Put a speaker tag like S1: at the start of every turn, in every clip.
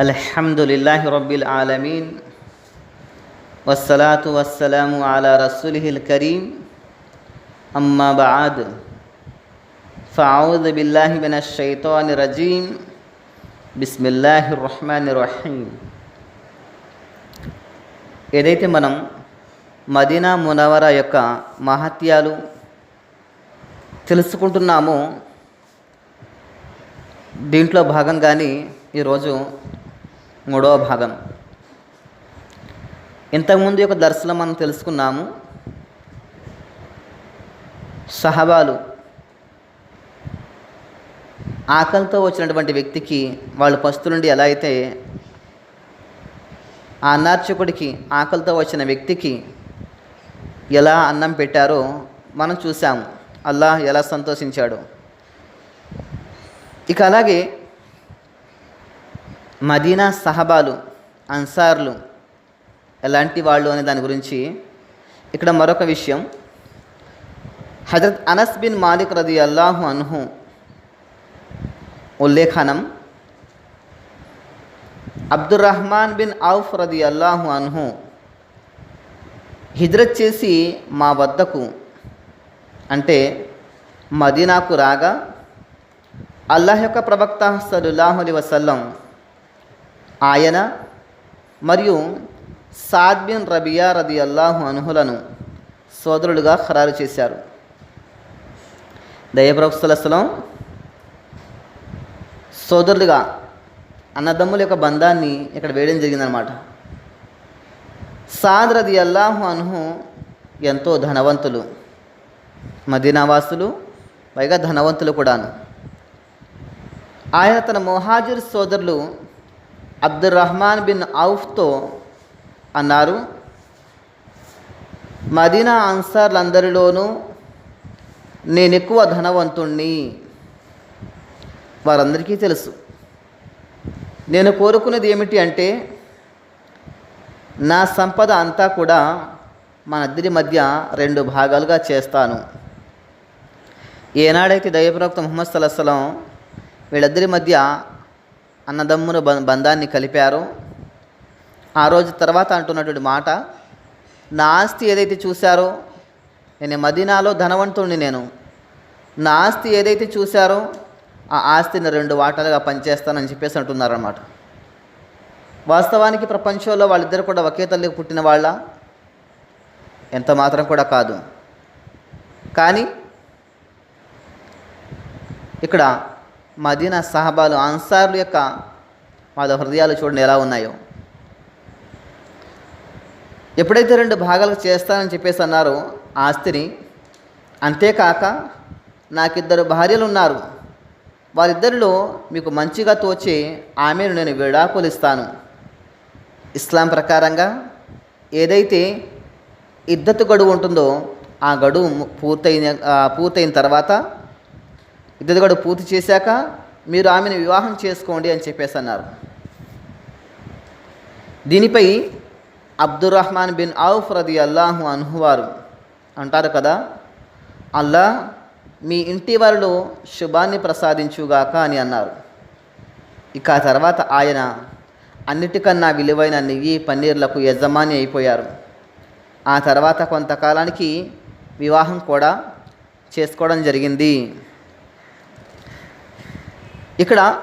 S1: الحمد لله رب العالمين والصلاة والسلام على رسوله الكريم أما بعد فأعوذ بالله من الشيطان الرجيم بسم الله الرحمن الرحيم ఏదైతే మనం మదీనా మునవర యొక్క మహత్యాలు తెలుసుకుంటున్నామో దీంట్లో భాగంగానే ఈరోజు మూడవ భాగం. ఇంతకుముందు యొక్క దర్శనం మనం తెలుసుకున్నాము. సహబాలు ఆకలితో వచ్చినటువంటి వ్యక్తికి వాళ్ళు పస్తు నుండి ఎలా అయితే ఆ అన్నార్చకుడికి ఆకలితో వచ్చిన వ్యక్తికి ఎలా అన్నం పెట్టారో మనం చూసాము అల్లాహ్ ఎలా సంతోషించాడు. ఇక అలాగే మదీనా సహబాలు అన్సార్లు ఎలాంటి వాళ్ళు అనే దాని గురించి ఇక్కడ మరొక విషయం. హజరత్ అనస్ బిన్ మాలిక్ రది అల్లాహు అన్హు ఉల్లేఖనం అబ్దుర్ రహమాన్ బిన్ ఔఫ్ రది అల్లాహు అన్హు హిజ్రత్ చేసి మా వద్దకు అంటే మదీనాకు రాగా అల్లాహ్ యొక్క ప్రవక్త సలుల్లాహు అలీ వసల్లం ఆయన మరియు సాద్బిన్ రబియా రది అల్లాహు అనుహులను సోదరులుగా ఖరారు చేశారు. దయప్రవక్తలం సోదరులుగా అన్నదమ్ముల యొక్క బంధాన్ని ఇక్కడ వేయడం జరిగిందనమాట సాద్ రది అల్లాహు అనుహు ఎంతో ధనవంతులు మదీనావాసులు పైగా ధనవంతులు కూడాను. ఆయన తన మొహాజిర్ సోదరులు అబ్దుర్ రహమాన్ బిన్ ఔఫ్తో అన్నారు. మదీనా అన్సార్లందరిలోనూ నేను ఎక్కువ ధనవంతుణ్ణి. వారందరికీ తెలుసు. నేను కోరుకునేది ఏమిటి అంటే నా సంపద అంతా కూడా మన ఇద్దరి మధ్య రెండు భాగాలుగా చేస్తాను. ఏనాడైతే దైవప్రవక్త ముహమ్మద్ సల్లాహం వీళ్ళిద్దరి మధ్య అన్నదమ్ముల బంధాన్ని కలిపారో ఆ రోజు తర్వాత అంటున్నటువంటి మాట నా ఆస్తి ఏదైతే చూశారో నేను మదీనాలో ధనవంతుణ్ణి నేను. నా ఆస్తి ఏదైతే చూశారో ఆ ఆస్తిని రెండు వాటాలుగా పనిచేస్తానని చెప్పేసి అంటున్నారన్నమాట. వాస్తవానికి ప్రపంచంలో వాళ్ళిద్దరు కూడా ఒకే తల్లికి పుట్టిన వాళ్ళ ఎంత మాత్రం కూడా కాదు. కానీ ఇక్కడ మదీనా సహబాలు అన్సార్ల యొక్క వాళ్ళ హృదయాలు చూడండి ఎలా ఉన్నాయో. ఎప్పుడైతే రెండు భాగాలు చేస్తానని చెప్పేసి అన్నారో ఆస్తిని అంతేకాక నాకిద్దరు భార్యలు ఉన్నారు. వారిద్దరిలో మీకు మంచిగా తోచి ఆమెను నేను విడాకులు ఇస్తాను ఇస్లాం ప్రకారంగా ఏదైతే ఇద్దతు గడువు ఉంటుందో ఆ గడువు పూర్తయిన పూర్తయిన తర్వాత ఇద్దరు కూడా పూర్తి చేశాక మీరు ఆమెను వివాహం చేసుకోండి అని చెప్పేసి అన్నారు. దీనిపై అబ్దుర్ రహమాన్ బిన్ ఔఫ్ రది అల్లాహు అనుహువారు అంటారు కదా అల్లా మీ ఇంటి వారిలో శుభాన్ని ప్రసాదించుగాక అని అన్నారు. ఇక ఆ తర్వాత ఆయన అన్నిటికన్నా విలువైన నెయ్యి పన్నీర్లకు యజమాని అయిపోయారు. ఆ తర్వాత కొంతకాలానికి వివాహం కూడా చేసుకోవడం జరిగింది. ఇక్కడ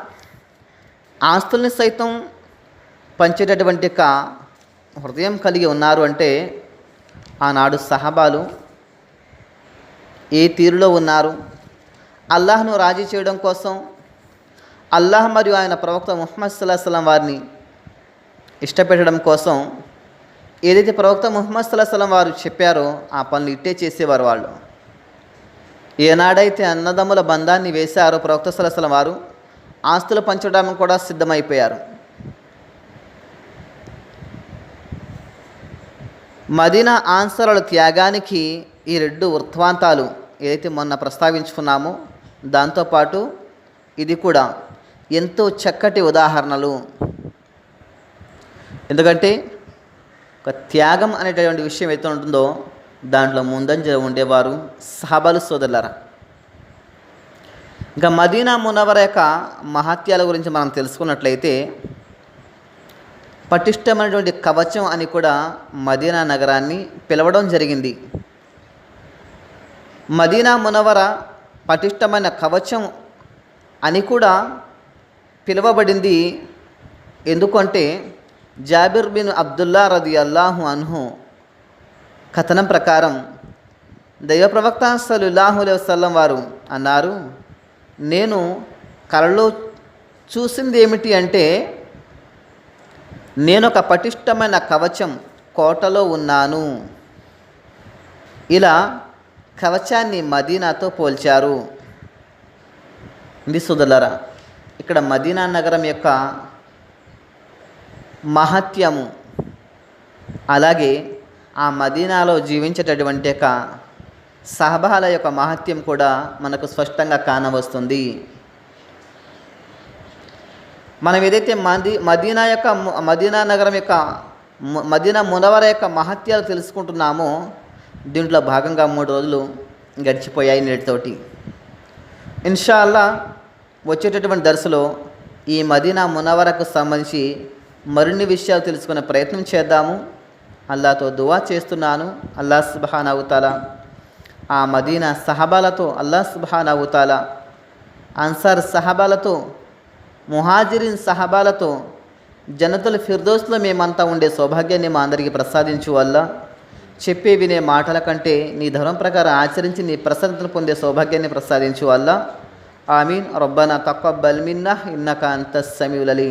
S1: ఆస్తుల్ని సైతం పంచేటటువంటి ఒక హృదయం కలిగి ఉన్నారు అంటే ఆనాడు సహబాలు ఏ తీరులో ఉన్నారు? అల్లాహ్ను రాజీ చేయడం కోసం అల్లాహ్ మరియు ఆయన ప్రవక్త ముహమ్మద్ సల్లాహం వారిని ఇష్టపెట్టడం కోసం ఏదైతే ప్రవక్త ముహమ్మద్ సల్లాహం వారు చెప్పారో ఆ పనులు ఇట్టే చేసేవారు వాళ్ళు. ఏనాడైతే అన్నదమ్ముల బంధాన్ని వేశారో ప్రవక్త సలసల వారు ఆస్తులు పంచడానికి కూడా సిద్ధమైపోయారు. మదీనా ఆన్సర్ల త్యాగానికి ఈ రెండు వృత్వాంతాలు ఏదైతే మొన్న ప్రస్తావించుకున్నామో దాంతోపాటు ఇది కూడా ఎంతో చక్కటి ఉదాహరణలు. ఎందుకంటే ఒక త్యాగం అనేటటువంటి విషయం అయితే ఉంటుందో దాంట్లో ముందంజ ఉండేవారు సహబలు సోదరులరా. ఇంకా మదీనా మునవర యొక్క మహత్యాల గురించి మనం తెలుసుకున్నట్లయితే పటిష్టమైనటువంటి కవచం అని కూడా మదీనా నగరాన్ని పిలవడం జరిగింది. మదీనా మునవర పటిష్టమైన కవచం అని కూడా పిలువబడింది. ఎందుకంటే జాబిర్ బిన్ అబ్దుల్లా రది అల్లాహు అన్హు కథనం ప్రకారం దైవ ప్రవక్త సల్లాహు వసల్లం వారు అన్నారు నేను కలలో చూసింది ఏమిటి అంటే నేను ఒక పటిష్టమైన కవచం కోటలో ఉన్నాను. ఇలా కవచాన్ని మదీనాతో పోల్చారు. విసుదలరా ఇక్కడ మదీనా నగరం యొక్క మహత్యము అలాగే ఆ మదీనాలో జీవించేటటువంటి యొక్క సహబాల యొక్క మహత్యం కూడా మనకు స్పష్టంగా కానవస్తుంది. మనం ఏదైతే మది మదీనా యొక్క మదీనా నగరం యొక్క మదీనా మునవర యొక్క మహత్యాలు తెలుసుకుంటున్నామో దీంట్లో భాగంగా మూడు రోజులు గడిచిపోయాయి నేటితోటి. ఇన్షాల్లా వచ్చేటటువంటి దర్శలో ఈ మదీనా మునవరకు సంబంధించి మరిన్ని విషయాలు తెలుసుకునే ప్రయత్నం చేద్దాము. అల్లాతో దువా చేస్తున్నాను. అల్లా సుబహాన్ అవుతాలా ఆ మదీనా సహబాలతో అల్లా సుబహాన్ అవుతాల అన్సార్ సహబాలతో ముహాజిరిన్ సహబాలతో జనతల ఫిర్దోస్లో మేమంతా ఉండే సౌభాగ్యాన్ని మా అందరికీ ప్రసాదించు వల్ల చెప్పే వినే మాటల కంటే నీ ధర్మం ప్రకారం ఆచరించి నీ ప్రసన్నతను పొందే సౌభాగ్యాన్ని ప్రసాదించు వల్ల ఆమీన్. రొబ్బన తక్కువ బల్మిన్నా ఇన్నక అంత సమీవులలి